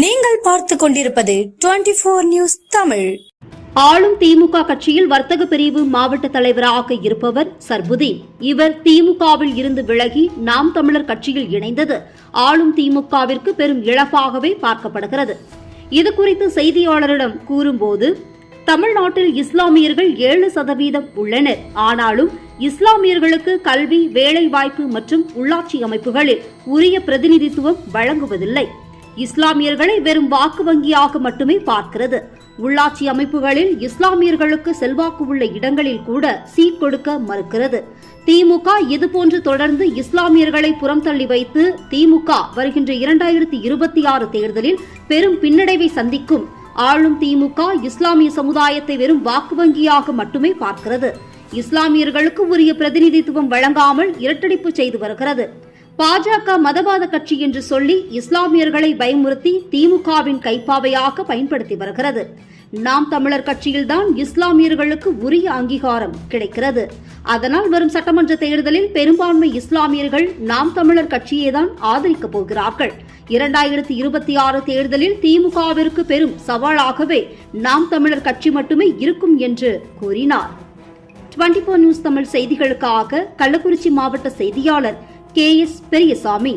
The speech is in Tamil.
நீங்கள் பார்த்து கொண்டிருப்பது டுவெண்டி போர் நியூஸ் தமிழ். ஆளும் திமுக கட்சியில் வர்த்தக பிரிவு மாவட்ட தலைவராக இருப்பவர் சர்புதீன். இவர் திமுகவில் இருந்து விலகி நாம் தமிழர் கட்சியில் இணைந்தது. ஆளும் திமுகவிற்கு பெரும் இழப்பாகவே பார்க்கப்படுகிறது. இதுகுறித்து செய்தியாளரிடம் கூறும்போது தமிழ்நாட்டில் இஸ்லாமியர்கள் ஏழு சதவீதம் உள்ளனர். ஆனாலும் இஸ்லாமியர்களுக்கு கல்வி வேலைவாய்ப்பு மற்றும் உள்ளாட்சி அமைப்புகளில் உரிய பிரதிநிதித்துவம் வழங்குவதில்லை. இஸ்லாமியர்களை வெறும் வாக்கு வங்கியாக மட்டுமே பார்க்கிறது. உள்ளாட்சி அமைப்புகளில் இஸ்லாமியர்களுக்கு செல்வாக்கு உள்ள இடங்களில் கூட சீட் கொடுக்க மறுக்கிறது. திமுக இதுபோன்று தொடர்ந்து இஸ்லாமியர்களை புறம் தள்ளி வைத்து திமுக வருகின்ற இரண்டாயிரத்தி இருபத்தி ஆறு தேர்தலில் பெரும் பின்னடைவை சந்திக்கும். ஆளும் திமுக இஸ்லாமிய சமுதாயத்தை வெறும் வாக்கு வங்கியாக மட்டுமே பார்க்கிறது. இஸ்லாமியர்களுக்கு உரிய பிரதிநிதித்துவம் வழங்காமல் இரட்டடிப்பு செய்து வருகிறது. பாஜக மதவாத கட்சி என்று சொல்லி இஸ்லாமியர்களை பயமுறுத்தி திமுகவின் கைப்பாவையாக பயன்படுத்தி வருகிறது. நாம் தமிழர் கட்சியில்தான் இஸ்லாமியர்களுக்கு உரிய அங்கீகாரம் கிடைக்கிறது. அதனால் வரும் சட்டமன்ற தேர்தலில் பெரும்பான்மை இஸ்லாமியர்கள் நாம் தமிழர் கட்சியேதான் ஆதரிக்கப் போகிறார்கள். இரண்டாயிரத்தி இருபத்தி ஆறு தேர்தலில் திமுகவிற்கு பெரும் சவாலாகவே நாம் தமிழர் கட்சி மட்டுமே இருக்கும் என்று கூறினார். டுவெண்டி நியூஸ் தமிழ் செய்திகளுக்காக கள்ளக்குறிச்சி மாவட்ட செய்தியாளர் கே எஸ் பெரியசாமி